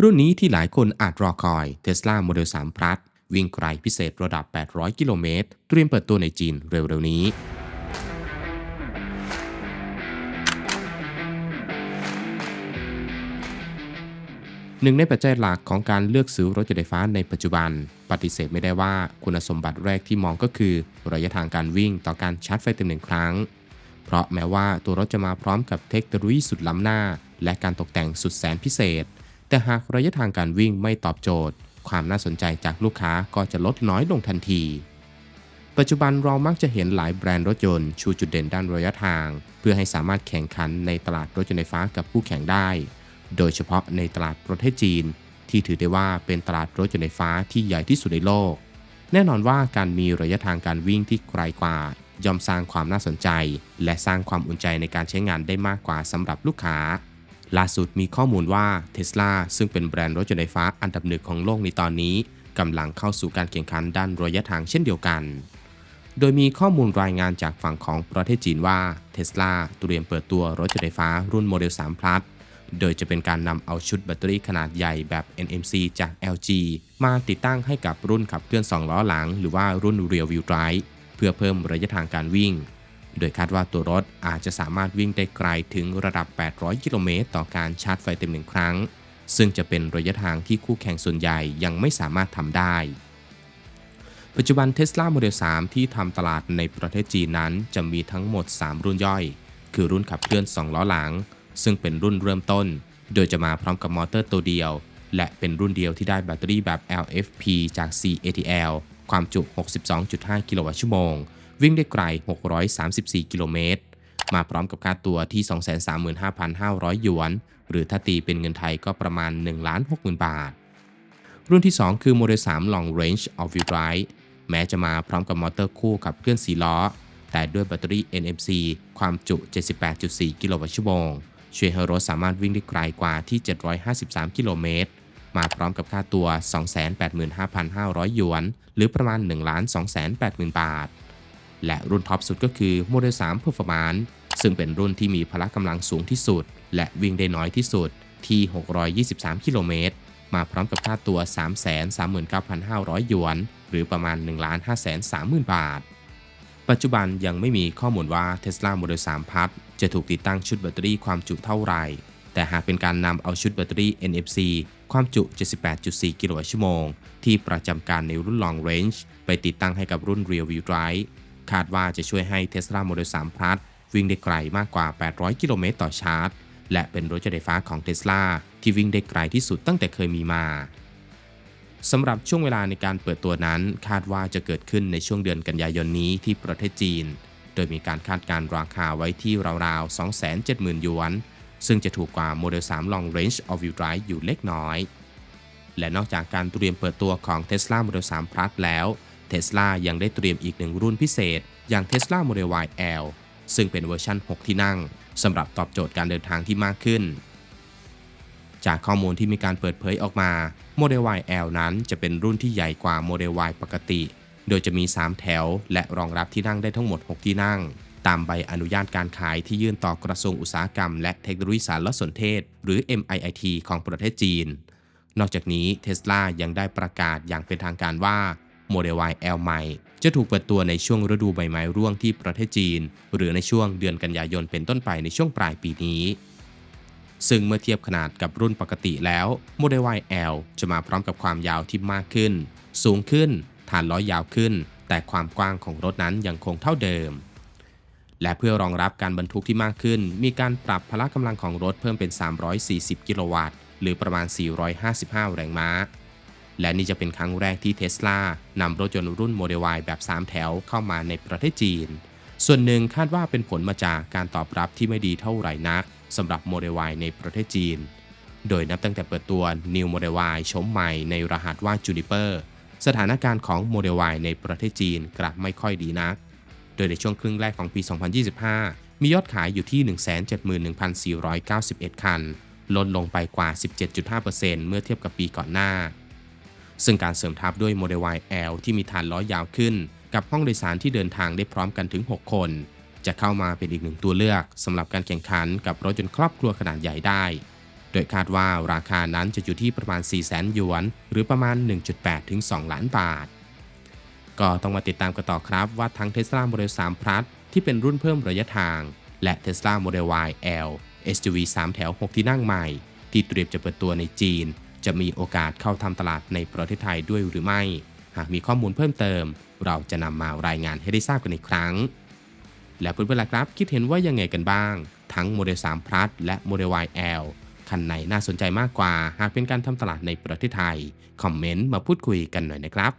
รุ่นนี้ที่หลายคนอาจรอคอย Tesla Model 3 Plus วิ่งไกลพิเศษระดับ 800 กิโลเมตร เตรียมเปิดตัวในจีนเร็วๆนี้ หนึ่งในปัจจัยหลักของการเลือกซื้อรถยนต์ไฟฟ้าในปัจจุบัน ปฏิเสธไม่ได้ว่าคุณสมบัติแรกที่มองก็คือ ระยะทางการวิ่งต่อการชาร์จไฟเต็มหนึ่งครั้ง เพราะแม้ว่าตัวรถจะมาพร้อมกับเทคโนโลยีสุดล้ำหน้า และการตกแต่งสุดแสนพิเศษ แต่หากระยะทางการวิ่งไม่ตอบโจทย์ ความน่าสนใจจากลูกค้าก็จะลดน้อยลงทันที ปัจจุบันเรามักจะเห็นหลายแบรนด์รถยนต์ชูจุดเด่นด้านระยะทาง เพื่อให้สามารถแข่งขันในตลาดรถยนต์ไฟฟ้ากับคู่แข่งได้ โดยเฉพาะในตลาดประเทศจีน ที่ถือได้ว่าเป็นตลาดรถยนต์ไฟฟ้าที่ใหญ่ที่สุดในโลก แน่นอนว่าการมีระยะทางการวิ่งที่ไกลกว่าย่อมสร้างความน่าสนใจ และสร้างความอุ่นใจในการใช้งานได้มากกว่าสำหรับลูกค้า ล่าสุดมีข้อมูลว่า Tesla ซึ่งเป็นแบรนด์รถยนต์ไฟฟ้าอันดับหนึ่งของโลกในตอนนี้กำลังเข้าสู่การแข่งขันด้านระยะทางเช่นเดียวกัน โดยมีข้อมูลรายงานจากฝั่งของประเทศจีนว่า Tesla เตรียมเปิดตัวรถยนต์ไฟฟ้ารุ่นโมเดล 3 Plus โดยจะเป็นการนำเอาชุดแบตเตอรี่ขนาดใหญ่แบบ NMC จาก LG มาติดตั้งให้กับรุ่นขับเคลื่อน 2 ล้อหลัง หรือว่ารุ่น Rear Wheel Drive เพื่อเพิ่มระยะทางการวิ่ง โดยคาดว่าตัวรถอาจจะสามารถวิ่งได้ไกลถึงระดับ 800 กิโลเมตรต่อการชาร์จไฟเต็มหนึ่งครั้ง ซึ่งจะเป็นระยะทางที่คู่แข่งส่วนใหญ่ยังไม่สามารถทำได้ ปัจจุบัน Tesla Model 3 ที่ทำตลาดในประเทศจีนนั้นจะมีทั้งหมด 3 รุ่นย่อย คือรุ่นขับเคลื่อน 2 ล้อหลัง ซึ่งเป็นรุ่นเริ่มต้น โดยจะมาพร้อมกับมอเตอร์ตัวเดียว และเป็นรุ่นเดียวที่ได้แบตเตอรี่แบบ LFP จาก CATL ความจุ 62.5 กิโลวัตต์ชั่วโมง วิ่งได้ไกล 634 กิโลเมตร มาพร้อมกับค่าตัวที่ 235,500 หยวน หรือถ้าตีเป็นเงินไทยก็ประมาณ1,60,000 บาท รุ่นที่ 2 คือ Model 3 Long Range All-Wheel Drive แม้จะมาพร้อมกับมอเตอร์คู่ขับเคลื่อน4ล้อ แต่ด้วยแบตเตอรี่ NMC ความจุ 78.4 กิโลวัตต์ชั่วโมงช่วยให้รถสามารถวิ่งได้ไกลกว่าที่ 753 กิโลเมตร มาพร้อมกับค่าตัว 285,500 หยวน หรือประมาณ 1,280,000 บาท และรุ่นท็อปสุดก็คือ Model 3 Performance ซึ่งเป็นรุ่นที่มีพละกำลังสูงที่สุด และวิ่งได้น้อยที่สุดที่ 623 กิโลเมตร มาพร้อมกับค่าตัว 339,500 หยวน หรือประมาณ 1,530,000 บาท ปัจจุบันยังไม่มีข้อมูลว่า Tesla Model 3 Plus จะถูกติดตั้งชุดแบตเตอรี่ความจุเท่าไหร่ แต่หากเป็นการนำเอาชุดแบตเตอรี่ NFC ความจุ 78.4 กิโลวัตต์ชั่วโมง ที่ประจำการในรุ่น Long Range ไปติดตั้งให้กับรุ่น Rear Wheel Drive คาดว่าจะช่วยให้ Tesla Model 3 Plus วิ่งได้ไกลมากกว่า 800 กิโลเมตรต่อชาร์จ และเป็นรถยนต์ไฟฟ้าของ Tesla ที่วิ่งได้ไกลที่สุดตั้งแต่เคยมีมาสำหรับช่วงเวลาในการเปิดตัวนั้น คาดว่าจะเกิดขึ้นในช่วงเดือนกันยายนนี้ที่ประเทศจีน โดยมีการคาดการราคาไว้ที่ราวๆ 270,000 หยวน ซึ่งจะถูกกว่า Model 3 Long Range All-Wheel Drive อยู่เล็กน้อย และนอกจากการเตรียมเปิดตัวของ Tesla Model 3 Plus แล้ว Tesla ยังได้เตรียมอีกหนึ่งรุ่นพิเศษ อย่าง Tesla Model Y L ซึ่งเป็นเวอร์ชัน 6 ที่นั่งสำหรับตอบโจทย์การเดินทางที่มากขึ้น จากข้อมูลที่มีการเปิดเผยออกมา Model Y L นั้นจะเป็นรุ่นที่ใหญ่กว่า Model Y ปกติ โดยจะมี 3 แถว และรองรับที่นั่งได้ทั้งหมด 6 ที่นั่ง ตามใบอนุญาตการขายที่ยื่นต่อกระทรวงอุตสาหกรรม และเทคโนโลยีสารสนเทศ หรือ MIIT ของประเทศจีน นอกจากนี้ Tesla ยังได้ประกาศอย่างเป็นทางการว่า Model Y L ใหม่ จะถูกเปิดตัวในช่วงฤดูใบไม้ร่วงที่ประเทศจีน หรือในช่วงเดือนกันยายนเป็นต้นไปในช่วงปลายปีนี้ ซึ่งเมื่อเทียบขนาดกับรุ่นปกติแล้ว Model Y L จะมาพร้อมกับความยาวที่มากขึ้น สูงขึ้น ฐานล้อยาวขึ้น แต่ความกว้างของรถนั้นยังคงเท่าเดิมและเพื่อรองรับการบรรทุกที่มากขึ้น มีการปรับพละกำลังของรถเพิ่มเป็น 340 กิโลวัตต์ หรือประมาณ 455 แรงม้า และนี่จะเป็นครั้งแรกที่ Tesla นำรถยนต์รุ่น Model Y แบบ 3 แถวเข้ามาในประเทศจีน ส่วนหนึ่งคาดว่าเป็นผลมาจากการตอบรับที่ไม่ดีเท่าไหร่นักสำหรับ Model Y ในประเทศจีน โดยนับตั้งแต่เปิดตัว New Model Y ชมใหม่ในรหัสว่า Juniper สถานการณ์ของ Model Y ในประเทศจีนกลับไม่ค่อยดีนัก โดยในช่วงครึ่งแรกของปี 2025 มียอดขายอยู่ที่ 171,491 คัน ลดลงไปกว่า 17.5%เมื่อเทียบกับปีก่อนหน้า ซึ่งการเสริมทับด้วย Model Y L ที่มีฐานล้อยาวขึ้น กับห้องโดยสารที่เดินทางได้พร้อมกันถึง 6 คน จะเข้ามาเป็นอีกหนึ่งตัวเลือกสำหรับการแข่งขันกับรถยนต์ครอบครัวขนาดใหญ่ได้ โดยคาดว่าราคานั้นจะอยู่ที่ประมาณ 4 0 0 0 0 0 หยวน หรือประมาณ 1.8 ถึง 2 ล้านบาท ก็ต้องมาติดตามกันต่อครับว่าทั้ง Tesla Model 3 Plus ที่เป็นรุ่นเพิ่มระยะทาง และ Tesla Model Y L SUV 3 แถว 6 ที่นั่งใหม่ ที่เตรียมจะเปิดตัวในจีน จะมีโอกาสเข้าทำตลาดในประเทศไทยด้วยหรือไม่ หากมีข้อมูลเพิ่มเติม เราจะนำมารายงานให้ได้ทราบกันอีกครั้ง และเพื่อนๆล่ะครับ คิดเห็นว่ายังไงกันบ้าง ทั้งโมเดล3พลัสและโมเดล Y L คันไหนน่าสนใจมากกว่า หากเป็นการทำตลาดในประเทศไทย คอมเมนต์มาพูดคุยกันหน่อยนะครับ